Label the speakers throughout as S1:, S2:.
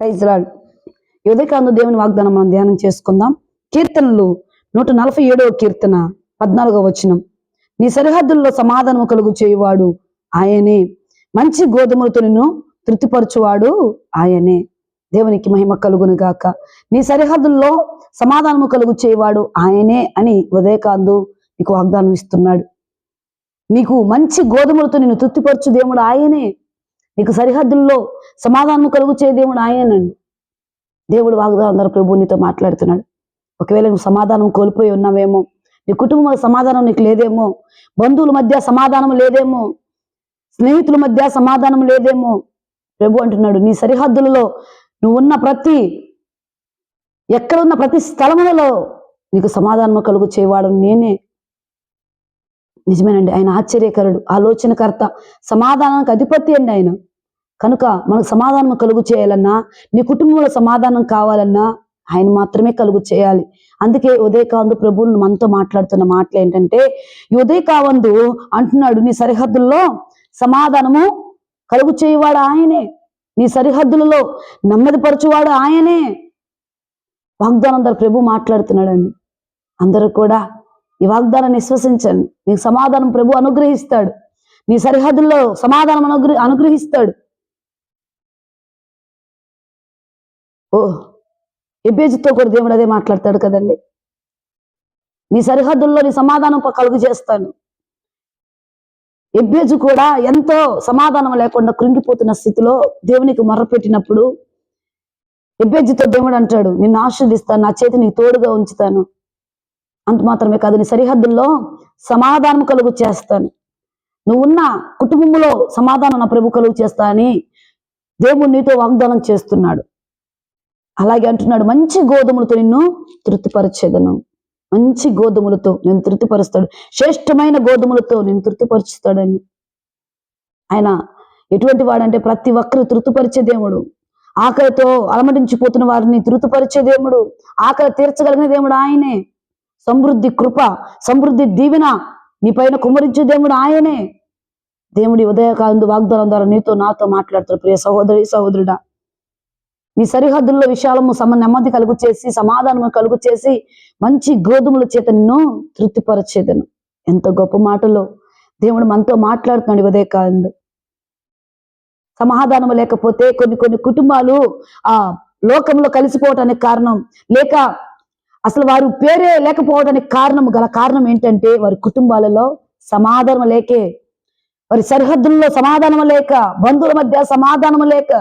S1: Praise ఉదయకాంత దేవుని వాగ్దానం మనం ధ్యానం చేసుకుందాం. కీర్తనలు నూట నలభై ఏడవ కీర్తన పద్నాలుగో వచనం. నీ సరిహద్దుల్లో సమాధానం కలుగు చేయువాడు ఆయనే. మంచి గోధుమలతో నిన్ను తృప్తిపరచువాడు ఆయనే. దేవునికి మహిమ కలుగును గాక. నీ సరిహద్దుల్లో సమాధానము కలుగు చేయవాడు ఆయనే అని ఉదయకాందు నీకు వాగ్దానం ఇస్తున్నాడు. నీకు మంచి గోధుమలతో నిన్ను తృప్తిపరచు దేవుడు ఆయనే. నీకు సరిహద్దుల్లో సమాధానం కలుగుచే దేవుడు ఆయనండి. దేవుడు వాగ్దానం ప్రభు నీతో మాట్లాడుతున్నాడు. ఒకవేళ నువ్వు సమాధానం కోల్పోయి ఉన్నావేమో నీ కుటుంబంలో సమాధానం నీకు లేదేమో బంధువుల మధ్య సమాధానం లేదేమో స్నేహితుల మధ్య సమాధానం లేదేమో ప్రభు అంటున్నాడు నీ సరిహద్దులలో నువ్వు ఉన్న ప్రతి ఎక్కడ ఉన్న ప్రతి స్థలములలో నీకు సమాధానం కలుగు చేయవాడు నేనే. నిజమేనండి ఆయన ఆశ్చర్యకరుడు ఆలోచనకర్త సమాధానానికి అధిపతి అండి ఆయన. కనుక మనకు సమాధానం కలుగు చేయాలన్నా నీ కుటుంబంలో సమాధానం కావాలన్నా ఆయన మాత్రమే కలుగు చేయాలి. అందుకే ఉదయకాందు ప్రభువును మనతో మాట్లాడుతున్న మాటలు ఏంటంటే ఈ ఉదయకావందు అంటున్నాడు నీ సరిహద్దుల్లో సమాధానము కలుగు చేయవాడు ఆయనే. నీ సరిహద్దులలో నెమ్మదిపరచువాడు ఆయనే. వాగ్దానం ద్వారా ప్రభు మాట్లాడుతున్నాడండి. అందరూ కూడా ఈ వాగ్దానాన్ని విశ్వసించండి. నీకు సమాధానం ప్రభు అనుగ్రహిస్తాడు. నీ సరిహద్దుల్లో సమాధానం అనుగ్రహ అనుగ్రహిస్తాడు. ఓ ఎబేజితో కూడా దేవుడు అదే మాట్లాడతాడు కదండి. నీ సరిహద్దుల్లో నీ సమాధానం కలుగు చేస్తాను. ఎబ్బేజు కూడా ఎంతో సమాధానం లేకుండా కృంగిపోతున్న స్థితిలో దేవునికి మొర్రపెట్టినప్పుడు ఎబ్బేజుతో దేవుడు అంటాడు నిన్ను ఆశీర్దిస్తాను నా చేతి నీకు తోడుగా ఉంచుతాను. అంత మాత్రమే కాదు నీ సరిహద్దుల్లో సమాధానం కలుగు చేస్తాను. నువ్వున్న కుటుంబంలో సమాధానం నా ప్రభు కలుగు చేస్తా అని దేవుడు నీతో వాగ్దానం చేస్తున్నాడు. అలాగే అంటున్నాడు మంచి గోధుమలతో నిన్ను తృప్తిపరచేదను. మంచి గోధుమలతో నేను తృప్తిపరుస్తాడు. శ్రేష్టమైన గోధుమలతో నేను తృప్తిపరుచుతాడని ఆయన ఎటువంటి వాడంటే ప్రతి ఒక్కరు తృప్తిపరిచే దేవుడు. ఆకలితో అలమటించిపోతున్న వారిని తృప్తిపరిచే దేవుడు. ఆకలి తీర్చగలిగిన దేవుడు ఆయనే. సమృద్ధి కృప సమృద్ధి దీవెన నీ పైన కుమరించే దేవుడు ఆయనే. దేవుడి ఉదయకాలందు వాగ్దానం ద్వారా నీతో నాతో మాట్లాడుతాడు. ప్రియ సహోదరి సహోదరుడా మీ సరిహద్దుల్లో విశాలము సమ నెమ్మది కలుగు చేసి సమాధానము కలుగు చేసి మంచి గోధుమల చేత నిన్ను తృప్తిపరచేదను. ఎంత గొప్ప మాటలో దేవుడు మనతో మాట్లాడుతున్నాడు ఇవదే కాదు సమాధానం లేకపోతే కొన్ని కొన్ని కుటుంబాలు ఆ లోకంలో కలిసిపోవటానికి కారణం లేక అసలు వారు పేరే లేకపోవడానికి కారణం గల కారణం ఏంటంటే వారి కుటుంబాలలో సమాధానం లేకే వారి సరిహద్దుల్లో సమాధానం లేక బంధువుల మధ్య సమాధానం లేక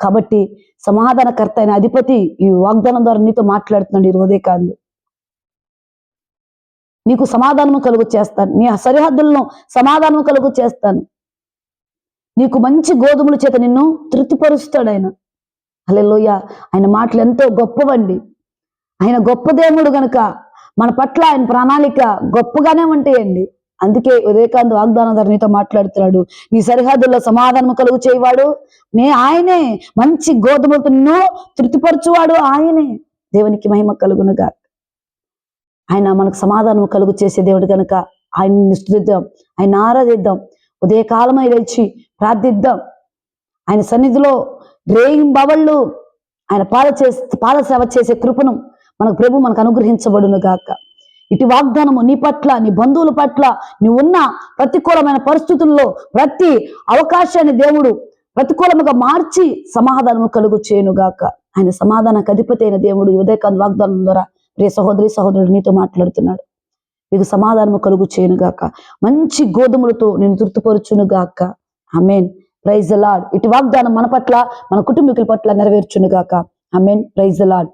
S1: కాబట్టి సమాధానకర్త అయిన అధిపతి ఈ వాగ్దానం ద్వారా నీతో మాట్లాడుతున్నాడు ఈ ఉదయకాందు నీకు సమాధానము కలుగు చేస్తాను. నీ సరిహద్దులను సమాధానం కలుగు చేస్తాను. నీకు మంచి గోధుమల చేత నిన్ను తృప్తిపరుస్తాడు ఆయన. అలెలోయ ఆయన మాటలు ఎంతో గొప్పవండి. ఆయన గొప్ప దేవుడు గనుక మన పట్ల ఆయన ప్రణాళిక గొప్పగానే ఉంటాయండి. అందుకే ఉదయకాంత్ వాగ్దానం నీతో మాట్లాడుతున్నాడు. నీ సరిహద్దుల్లో సమాధానం కలుగు చేయవాడు. నే ఆయనే. మంచి గోధుమలతో నిన్ను తృప్తిపరచువాడు ఆయనే. దేవునికి మహిమ కలుగునుగా ఆయన మనకు సమాధానం కలుగు చేసే దేవుడు కనుక ఆయన్ని స్థుతిద్దాం ఆయన ఆరాధిద్దాం. ఉదయకాలమై లేచి ప్రార్థిద్దాం. ఆయన సన్నిధిలో రేయింబవళ్ళు ఆయన పాద చేసే పాద సేవ చేసే కృపను మనకు ప్రభు మనకు అనుగ్రహించబడును గాక. ఇటు వాగ్దానము నీ పట్ల నీ బంధువుల పట్ల నువ్వు ఉన్న ప్రతికూలమైన పరిస్థితుల్లో ప్రతి అవకాశాన్ని దేవుడు ప్రతికూలముగా మార్చి సమాధానము కలుగు చేయనుగాక ఆయన సమాధానకు అధిపతి అయిన దేవుడు ఉదయకాంత్ వాగ్దానం ద్వారా ప్రియ సహోదరి సహోదరుడు నీతో మాట్లాడుతున్నాడు. మీకు సమాధానము కలుగు చేయనుగాక మంచి గోధుమలతో నేను తృప్తిపరచునుగాక అమేన్ ప్రైజ్ లాడ్ ఇటు వాగ్దానం మన పట్ల మన కుటుంబీకుల పట్ల నెరవేర్చునుగాక అమేన్ ప్రైజ్ లాడ్